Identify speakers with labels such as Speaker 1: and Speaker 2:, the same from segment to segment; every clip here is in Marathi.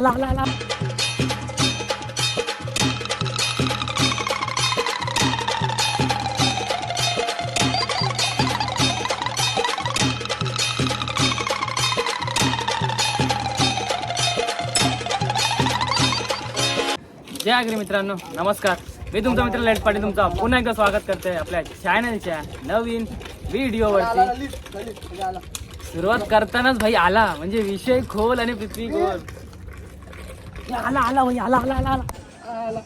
Speaker 1: आला आला आला जय आगरी मित्रांनो नमस्कार. मी तुमचा मित्र लेट पाटील तुमचा पुन्हा एकदा स्वागत करते आपल्या चॅनलच्या नवीन व्हिडिओवरती सुरुवात करतानाच भाई आला म्हणजे विषय खोल आणि पृथ्वी खोल. आला आला भाई आला आला आला आला.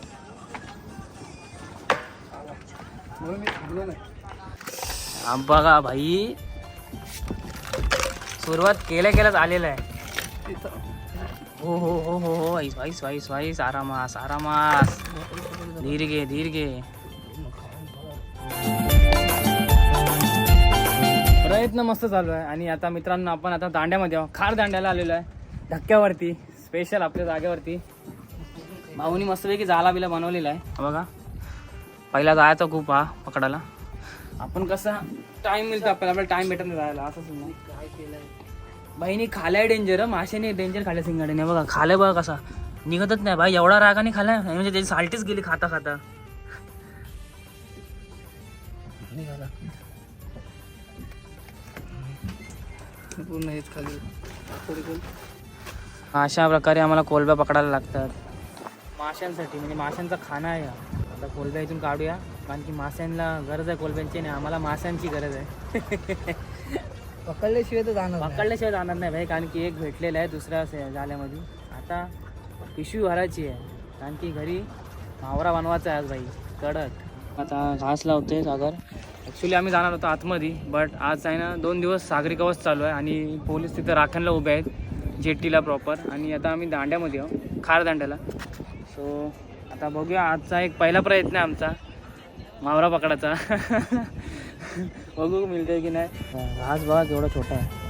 Speaker 1: बघा भाई. सुरुवात केल्या केल्याच आलेला आहे. हो हो हो हो हो वाईस वाईस वाईस वाईस आरामास आरामास. धीर घे धीर घे. प्रयत्न मस्त चालू आहे. आणि आता मित्रांनो आपण आता दांड्यामध्ये आहोत. खार दांड्याला आलेलो आहे. धक्क्यावरती. स्पेशल आपल्या जागेवरती. भाऊनी मस्तपैकी जाला बिला बनवलेला आहे. हा बघा. पहिला जायचा खूप हा पकडायला. आपण कसं टाइम मिळतो आपल्याला आपल्याला टाइम भेटत नाही जायला असंच नाही बहिणी खालाय डेंजर माशाने डेंजर खाल्या सिंगाडीने बघा खाल्या बघा कसा. निघतच नाही भाई. एवढा रागाने खालाय म्हणजे त्याची साल्टीच गेली खाता खाता.
Speaker 2: पूर्ण हेच खाली.
Speaker 1: अशा प्रकारे आम्हाला कोलब्या पकडायला लागतात. माशांसाठी म्हणजे माशांचा खाना आहे. आता कोलब्या इथून काढूया. कारण की माशांना गरज आहे कोलब्यांची नाही आम्हाला माशांची गरज आहे.
Speaker 2: पकडल्याशिवाय तर जाणार.
Speaker 1: पकडल्याशिवाय जाणार नाही भाई कारण की एक भेटलेला आहे दुसऱ्या जाल्यामध्ये. आता पिशवी भरायची आहे. कारण की घरी मावरा बनवायचा आहे आज भाई. कडक. आता घास लावतोय सागर. ॲक्च्युली आम्ही जाणार होतो आतमध्ये बट आज आहे ना दोन दिवस सागरी कवच चालू आहे आणि पोलीस तिथं राखणला उभे आहेत. जेट्टीला प्रॉपर आणि आता आम्ही दांड्यामध्ये आहोत खार दांड्याला. सो आता बघूया आजचा एक पहिला प्रयत्न आहे आमचा मावरा पकडायचा. बघू मिळतंय की नाही. घास बघा केवढा छोटा आहे.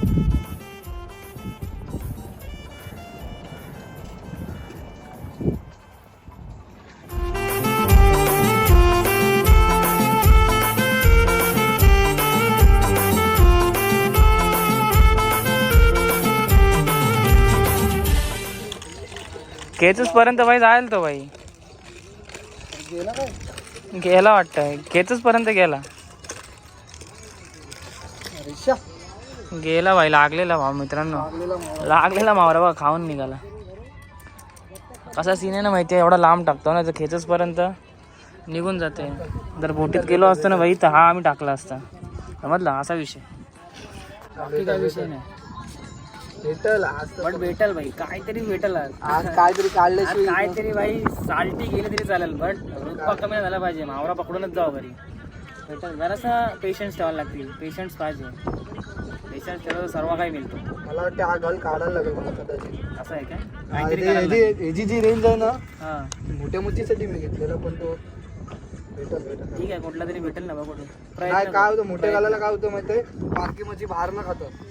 Speaker 1: केचूस पर्यंत भाई जाईल तो भाई
Speaker 2: गेला काय
Speaker 1: गेला वाटतंय केचूस पर्यंत गेला. गेला भाई लागलेला भाऊ मित्रांनो.
Speaker 2: लागलेला
Speaker 1: मावरा बा खाऊन निघाला. कसा सीन आहे ना माहिती आहे? एवढा लांब टाकतो ना तर खेचच पर्यंत निघून जाते. जर बोटीत गेलो असतो ना भाई तर हा आम्ही टाकला असता. समजला? असा विषय. बाकी काय विषय नाही.
Speaker 2: भेटल आज तर-
Speaker 1: पण भेटल भाई काहीतरी भेटल आज.
Speaker 2: आज काहीतरी
Speaker 1: आज
Speaker 2: काढल्याशिवाय
Speaker 1: काहीतरी भाई साल्टी गेली तरी चालेल बट रुतपा कमी झाला पाहिजे मावरा पकडूनच जाऊ घरी. भेटल जरासा पेशन्स ठेवायला लागतील पेशन्स पाहिजे. पेशन्स ठेवलं तर सर्व काही मिळतो.
Speaker 2: मला वाटतं हा गल काढायला लागेल मला कदाचित.
Speaker 1: असं आहे का काहीतरी
Speaker 2: ते-
Speaker 1: करायला
Speaker 2: ह्याची
Speaker 1: लागेल.
Speaker 2: ह्याची जी रेंज आहे ना
Speaker 1: हा.
Speaker 2: मोठ्या मुठीसाठी मी घेतलेला पण तो भेटल भेटल.
Speaker 1: ठीक आहे कुठला तरी भेटेल ना बघू
Speaker 2: काय काय होतं मोठ्या गालाला काय होतं माहितीये? पारकी मच्छी बाहेर न खातात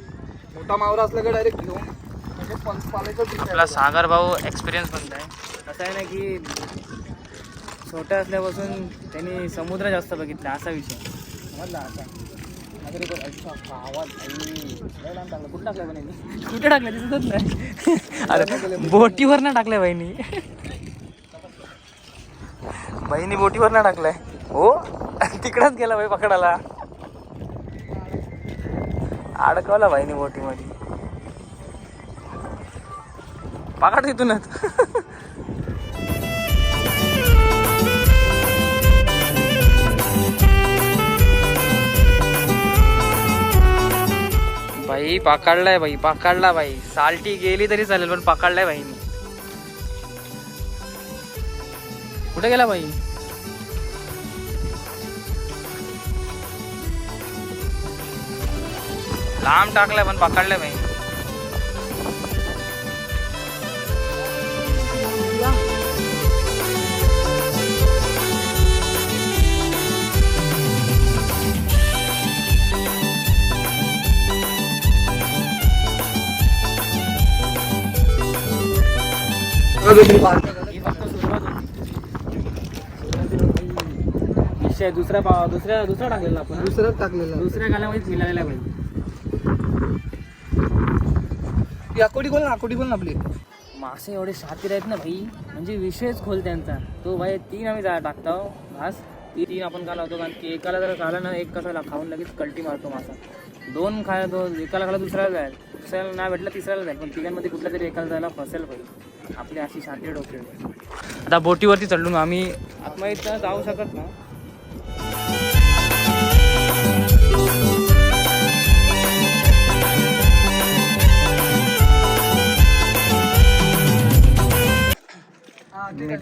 Speaker 2: मोठा मावरा असला की डायरेक्ट घेऊन म्हणजे पंच
Speaker 1: आपला सागर भाऊ एक्सपिरियन्स म्हणताय असं आहे ना की छोट्या असल्यापासून त्यांनी समुद्र जास्त बघितला असा विषय. समजला असा नागरिक अच्छा गावात आई, लय लांब टाकलं. कुठं टाकलं बहिणी कुठे टाकलं दिसतच नाही. अरे बोटीवर ना टाकलंय बहिणी. बहिणी बोटीवर ना टाकलाय. हो? तिकडच गेला बाई पकडायला. अडकवला बहिणी बोटीमध्ये. पकड तिथूनच. बाई पकडलाय बाई पकडला बाई साल्टी गेली तरी चालेल पण पकडलाय बाईनी कुठे गेला बाई लांब टाकलाय पण बाई ही होती विषय दुसऱ्या पा दुसऱ्या दुसरा टाकलेला आपण.
Speaker 2: दुसरंच टाकलेलं.
Speaker 1: दुसऱ्या गाल्यामध्येच मिळालेला पाहिजे
Speaker 2: आकोडी बोल ना आकोडी बोल ना आपली.
Speaker 1: मासे एवढे शातीर आहेत ना भाई. म्हणजे विषयच खोल त्यांचा. तो भाई तीन आम्ही जा टाकतो घास ती तीन आपण का लावतो कारण की एकाला जर खाला ना एक कसाला खाऊन लगेच कल्टी मारतो मासा. दोन खायला तो एकाला खाला दुसऱ्याला जाईल. दुसऱ्याला नाही भेटला तिसऱ्याला जाईल. पण तिघांमध्ये कुठल्या तरी एकाला जायला फसेल भाई. आपली अशी शातीर डोके. आता बोटीवरती चढलो ना आम्ही आत्मा तर जाऊ शकत ना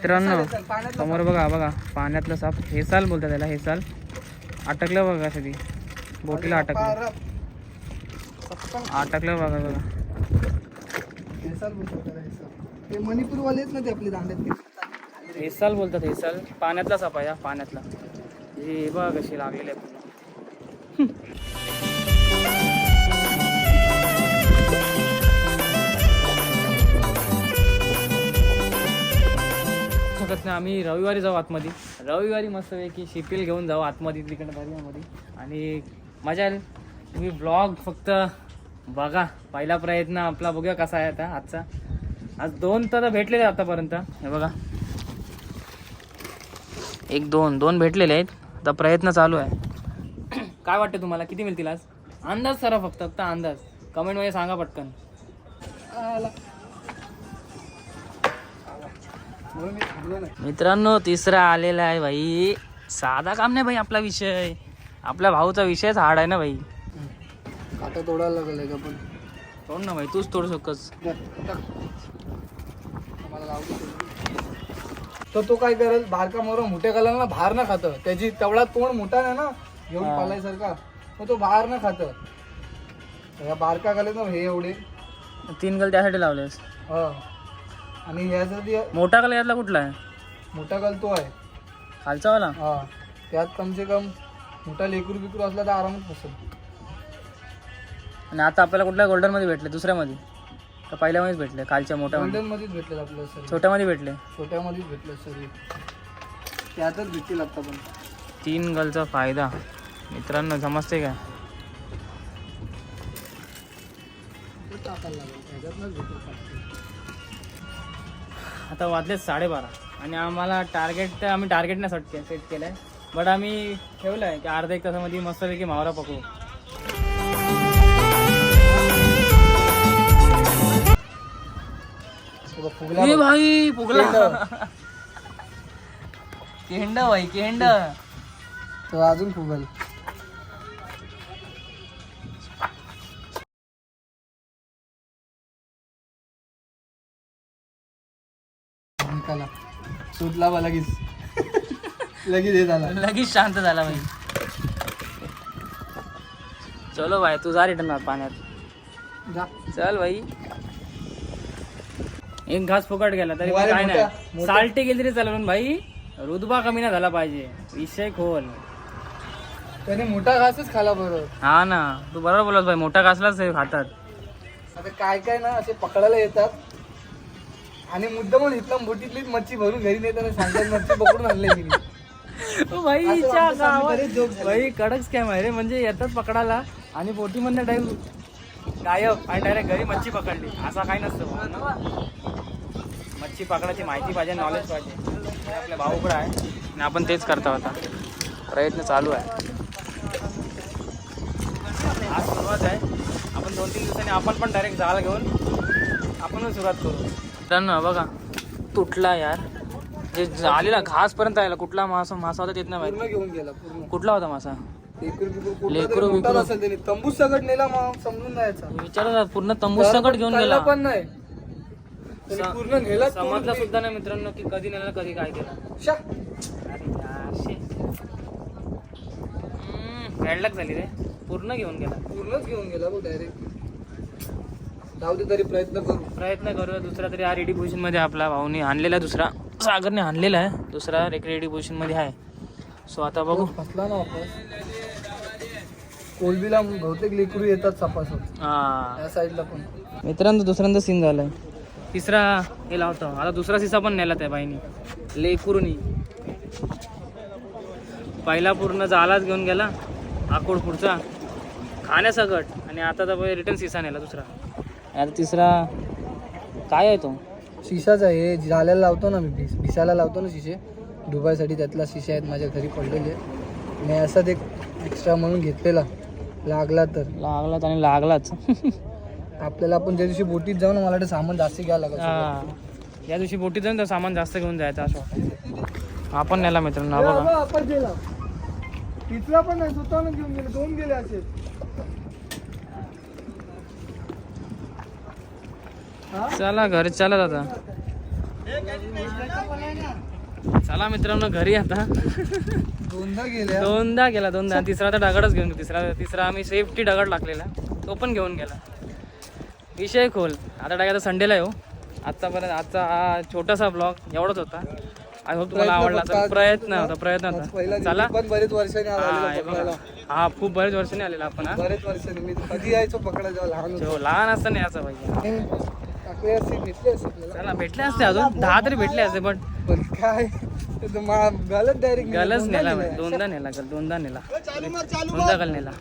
Speaker 1: मित्रांनो समोर बघा बघा. पाण्यातलं साप. हेसाल बोलतात त्याला हेसाल अटकलं बघा कधी. बोटीला अटकलं. अटकलं बघा बघा.
Speaker 2: मणिपूरवालेच ना ते आपले दांड्यात
Speaker 1: हेसाल बोलतात हेसाल पाण्यातला साप आहे हा, पाण्यातला. हे बघा कशी लागलेली आहे. शकत नाही आम्ही रविवारी जाऊ आतमध्ये. रविवारी मस्त आहे की शिपील घेऊन जाऊ आतमध्ये तिकडे दर्यामध्ये आणि मजा येईल. तुम्ही ब्लॉग फक्त बघा. पहिला प्रयत्न आपला बघूया कसा आहे आता आजचा. आज दोन तर भेटलेले आतापर्यंत. हे बघा. एक दोन दोन भेटलेले आहेत. आता प्रयत्न चालू आहे. काय वाटतं तुम्हाला? किती मिळतील आज? अंदाज सरा फक्त फक्त अंदाज. कमेंटमध्ये सांगा पटकन.
Speaker 2: म्हणून मी थांबलो नाही
Speaker 1: मित्रांनो तिसरा आलेला आहे भाई. साधा काम नाही भाई आपला विषय. आपल्या भाऊचा विषयच हार्ड आहे ना भाई.
Speaker 2: काटा तोडायला लागलाय का पण?
Speaker 1: तोड ना भाई तूच तोड शकस.
Speaker 2: तर तो काय करेल बारका मोरा मोठ्या कलाला ना बाहेर ना खातं. त्याची तेवढा तोंड मोठा नाही ना घेऊन
Speaker 1: हा.
Speaker 2: पालायसारखा. मग तो बाहेर ना खातं. या बारका कले ना हे एवढे.
Speaker 1: तीन गल त्यासाठी लावलेस.
Speaker 2: हा. आणि
Speaker 1: मोठा कल यातला कुठला आहे?
Speaker 2: मोठा कल तो आहे.
Speaker 1: खालचा वाला
Speaker 2: हा. त्यात कम से कम मोठा लेकरू बिकरू असला तर आरामात बसेल.
Speaker 1: आणि आता आपल्याला कुठल्या गोल्डनमध्ये भेटले? दुसऱ्यामध्ये? का पहिल्यामध्येच भेटले? खालच्या मोठ्यामध्ये
Speaker 2: गोल्डन मध्येच भेटले आपल्याला सर
Speaker 1: छोट्यामध्ये भेटले?
Speaker 2: छोट्यामध्येच भेटले सर त्यातच भेटतील आता पण.
Speaker 1: तीन गलचा फायदा. मित्रांनो समजते काय
Speaker 2: टाकायला लागेल. त्याच्यातनंच भेटेल.
Speaker 1: आता वाजले साडेबारा. आणि आम्हाला टार्गेट आम्ही टार्गेट नाही सेट सेट केलं आहे बट आम्ही ठेवलं आहे की अर्धा एक तासामध्ये मस्तपैकी मावरा पकडू
Speaker 2: हे
Speaker 1: ए. भाई फुगला.
Speaker 2: केंड.
Speaker 1: केंड भाई केंड.
Speaker 2: तो अजून फुगल. निकाला सुटला बा लगेच. लगेच हे झाला.
Speaker 1: लगेच शांत झाला भाई चलो भाई तू जा रिटर्न पाण्यात.
Speaker 2: जा.
Speaker 1: चल भाई एक घास फुकट गेला तरी पण
Speaker 2: वारे
Speaker 1: काय नाही. साल्टे गेली तरी चालून भाई रुदबा कमी नाही झाला पाहिजे. विषय खोल.
Speaker 2: त्याने मोठा घासच खाला बरोबर
Speaker 1: हा ना तू बरोबर बोलत भाई मोठा घासलाच खातात
Speaker 2: आता काय काय ना असे पकडायला येतात. आणि मुद्दा म्हणून इथला बोटीतलीच मच्छी भरून घरी नेताना सांगतात मच्छी पकडून आणले मी.
Speaker 1: ओ भाई गावात. कडक स्कॅम आहे रे. म्हणजे येतात पकडायला आणि बोटीमधनं डायरेक्ट गायब आणि डायरेक्ट घरी मच्छी पकडली. असा काही नसतं. मच्छी पकडायची माहिती पाहिजे नॉलेज पाहिजे. आपल्या भाऊकडं आहे. आणि आपण तेच करता होता प्रयत्न चालू आहे. आज सुरुवात आहे. आपण दोन तीन दिवसांनी आपण पण डायरेक्ट जायला घेऊन आपणच सुरुवात करू. मित्रांनो बघा. तुटला यार. जे आलेला घास पर्यंत आलेला कुठला मासा मासा होता तेच नाही
Speaker 2: पूर्ण
Speaker 1: माहिती
Speaker 2: घेऊन गेला पूर्ण.
Speaker 1: कुठला होता मासा?
Speaker 2: लेकरू बिकरू कुठला
Speaker 1: लेकरू
Speaker 2: तरी मोठाच
Speaker 1: बिकरू.
Speaker 2: असेल त्याने. तंबूच सगट नेला मग समजून जायचा.
Speaker 1: विचारा पूर्ण तंबूस सकट घेऊन गेला.
Speaker 2: पण नाही. त्याने
Speaker 1: स-
Speaker 2: पूर्ण नेला
Speaker 1: समजलं सुद्धा नाही मित्रांनो की कधी नेला कधी काय केलं.
Speaker 2: शा.
Speaker 1: अरे यार, शे. हम्म, bad luck झाली रे. पूर्ण घेऊन गेला.
Speaker 2: पूर्णच घेऊन गेला डायरेक्ट जाऊ दे तरी प्रयत्न करू.
Speaker 1: प्रयत्न करूया. दुसरा तरी हा रेडी पोझिशनमध्ये आपला भाऊनी आणलेला दुसरा. सागरने आणलेला आहे. दुसरा एक रेडी पोझिशनमध्ये आहे. सो आता बघू.
Speaker 2: फसला ना वापस. कोलबीला बहुतेक लेकरू येतात सपासप
Speaker 1: हा.
Speaker 2: या साईडला पण.
Speaker 1: मित्रांनो दुसऱ्यांदा सीन झालाय. तिसरा हे लावतो. आता दुसरा सिसा पण नेला त्या बाईनी. लेकुरुनी. पहिला पूर्ण जालाच घेऊन गेला. आकोड पुढचा खाण्यासकट. आणि आता तर रिटर्न सिसा नेला दुसरा. आणि आता तिसरा काय आहे तो?
Speaker 2: शिशाचा आहे झाल्याला लावतो ना मी भिस भिसायला लावतो ना शिशे. डुबायसाठी त्यातला शिशे आहेत माझ्या घरी पडलेले मी असाच एक एक्स्ट्रा म्हणून घेतलेला लागला तर.
Speaker 1: लागलाच आणि लागलाच.
Speaker 2: आपल्याला आपण ज्या दिवशी बोटीत जाऊ ना मला वाटतं सामान जास्त घ्यावं लागत
Speaker 1: हा. या दिवशी बोटीत जाऊन तर सामान जास्त घेऊन जायचं असं वाटतं. आपण नेला मित्रांनो बघा.
Speaker 2: तिथला पण नाही स्वतःहून घेऊन गेले दोन गेले असे.
Speaker 1: चला घरी चला आता चला मित्रांनो घरी आता.
Speaker 2: दोनदा गेले
Speaker 1: दोनदा गेला दोनदा. तिसरा तर दगडच घेऊन. तिसरा तिसरा आम्ही सेफ्टी दगड टाकलेला तो पण घेऊन गेला. विषय खोल. आता टाकायचा संडेला येऊ. आतापर्यंत आजचा हा छोटासा ब्लॉग एवढाच होता. आय होप तुम्हाला आवडला असेल. प्रयत्न होता प्रयत्न होता. चला.
Speaker 2: पण बरेच वर्षांनी
Speaker 1: हा खूप बरेच वर्षांनी आलेला आपण हा.
Speaker 2: बरेच वर्षांनी. मी कधी यायचो पकडायला जेव्हा लहान
Speaker 1: असताना याचा पाहिजे
Speaker 2: टाकले असते भेटले असते आपल्याला
Speaker 1: चला भेटले असते अजून. दहा तरी भेटले असते पण
Speaker 2: पण काय? ते मा- गलत डायरेक्ट
Speaker 1: गलच नेला बाई. दोनदा नेला गल दोनदा नेला. दोनदा गल नेला.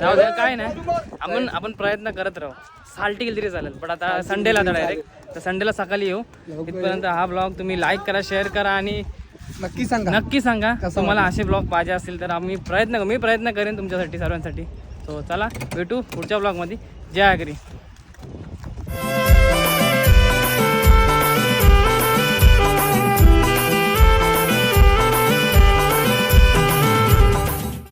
Speaker 1: जाऊ द्या काय नाही. आपण आपण प्रयत्न करत राहू. साल्टी गेली तरी चालेल पण आता संडेला आता डायरेक्ट तर संडेला सकाळी येऊ. इथपर्यंत हा ब्लॉग तुम्ही लाईक करा शेअर करा आणि
Speaker 2: नक्की सांगा.
Speaker 1: नक्की सांगा.
Speaker 2: कसं
Speaker 1: तुम्हाला असे ब्लॉग पाहिजे असतील तर आम्ही प्रयत्न मी प्रयत्न करेन तुमच्यासाठी सर्वांसाठी. सो चला भेटू पुढच्या ब्लॉगमध्ये जय आगरी.